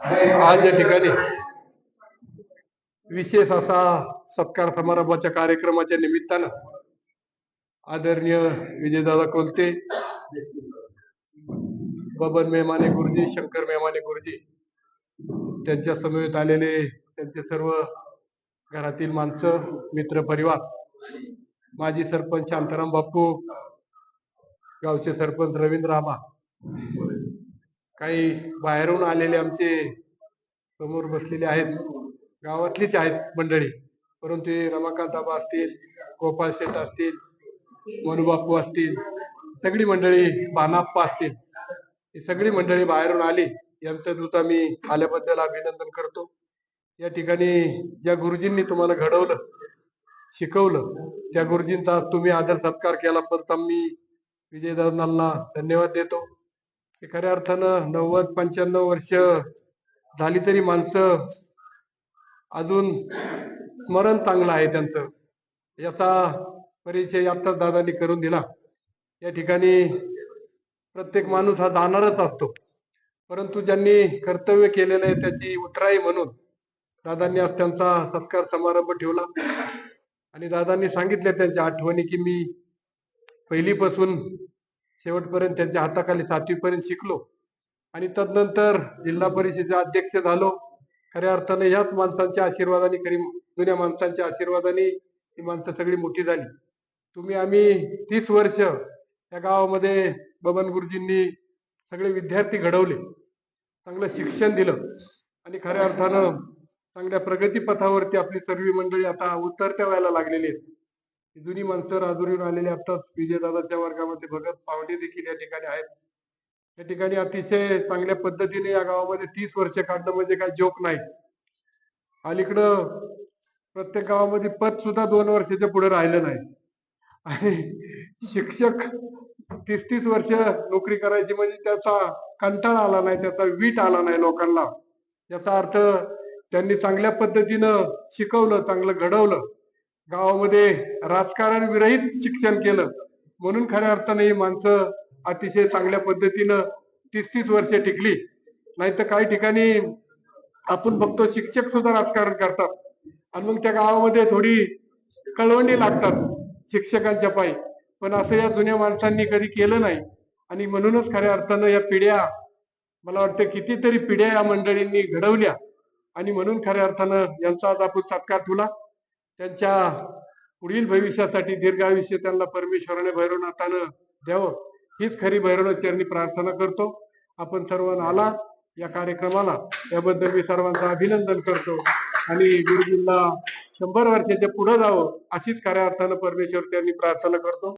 आज या ठिकाणी विशेष असा सत्कार समारंभाच्या कार्यक्रमाच्या निमित्तानं आदरणीय विजयदादा कोलते बबन मेमाने गुरुजी शंकर मेमाने गुरुजी त्यांच्या समवेत आलेले त्यांचे सर्व घरातील माणसं मित्र परिवार माजी सरपंच शांताराम बापू गावचे सरपंच रवींद्र आबा काही बाहेरून आलेले आमचे समोर बसलेले आहेत. गावातलीच आहेत मंडळी. परंतु हे रमाकांत आबा असतील गोपाळ शेठ असतील मनुबापू असतील सगळी मंडळी बानाप्पा असतील. ही सगळी मंडळी बाहेरून आली. यांचं दूत आम्ही आल्याबद्दल अभिनंदन करतो. या ठिकाणी ज्या गुरुजींनी तुम्हाला घडवलं शिकवलं त्या गुरुजींचा तुम्ही आदर सत्कार केला. प्रथम मी विजयदादांना धन्यवाद देतो. खऱ्या अर्थानं नव्वद पंच्याण्णव वर्ष झाली तरी माणसं अजून स्मरण चांगलं आहे त्यांचं. याचा परिचय आत्ताच दादांनी करून दिला. या ठिकाणी प्रत्येक माणूस हा जाणारच असतो. परंतु ज्यांनी कर्तव्य केलेलं आहे त्याची उतराई म्हणून दादांनी आज त्यांचा सत्कार समारंभ ठेवला. आणि दादांनी सांगितले त्यांच्या आठवणी की मी पहिलीपासून शेवटपर्यंत त्यांच्या हाताखाली सातवीपर्यंत शिकलो. आणि तदनंतर जिल्हा परिषदेचे अध्यक्ष झालो. खऱ्या अर्थाने ह्याच माणसांच्या आशीर्वादाने खरी जुन्या माणसांच्या आशीर्वादाने ही माणसं सगळी मोठी झाली. तुम्ही आम्ही तीस वर्ष या गावामध्ये बबन गुरुजींनी सगळे विद्यार्थी घडवले. चांगलं शिक्षण दिलं. आणि खऱ्या अर्थानं चांगल्या प्रगतीपथावरती आपली सर्व मंडळी आता उतरत्या व्हायला लागलेली आहेत. जुनी माणसं राजुरीवर आलेले असतात. विजयदादाच्या वर्गामध्ये भगत पावडे देखील या ठिकाणी आहेत. या ठिकाणी अतिशय चांगल्या पद्धतीने या गावामध्ये तीस वर्ष काढणं म्हणजे काय जोक नाही. अलीकडं प्रत्येक गावामध्ये पद सुद्धा दोन वर्षाच्या पुढे राहिलं नाही. आणि शिक्षक तीस तीस वर्ष नोकरी करायची म्हणजे त्याचा कंटाळा आला नाही त्याचा वीट आला नाही लोकांना. याचा अर्थ त्यांनी चांगल्या पद्धतीनं शिकवलं चांगलं घडवलं. गावामध्ये राजकारण विरहित शिक्षण केलं. म्हणून खऱ्या अर्थाने ही माणसं अतिशय चांगल्या पद्धतीनं तीस तीस वर्ष टिकली. नाही तर काही ठिकाणी आपण बघतो शिक्षक सुद्धा राजकारण करतात. आणि मग त्या गावामध्ये थोडी कळवणी लागतात शिक्षकांच्या पायी. पण असं या जुन्या माणसांनी कधी केलं नाही. आणि म्हणूनच खऱ्या अर्थानं या पिढ्या मला वाटतं कितीतरी पिढ्या या मंडळींनी घडवल्या. आणि म्हणून खऱ्या अर्थानं यांचा आज आपण सत्कार तुला त्यांच्या पुढील भविष्यासाठी दीर्घ आयुष्य त्यांना परमेश्वराने भैरवनाथानं द्यावं. हीच खरी भैरवनाथांनी प्रार्थना करतो. आपण सर्वांना आला या कार्यक्रमाला. याबद्दल मी सर्वांचं अभिनंदन करतो. आणि गुरुजींना शंभर वर्षाच्या पुढे जावं अशीच खऱ्या अर्थानं परमेश्वर त्यांनी प्रार्थना करतो.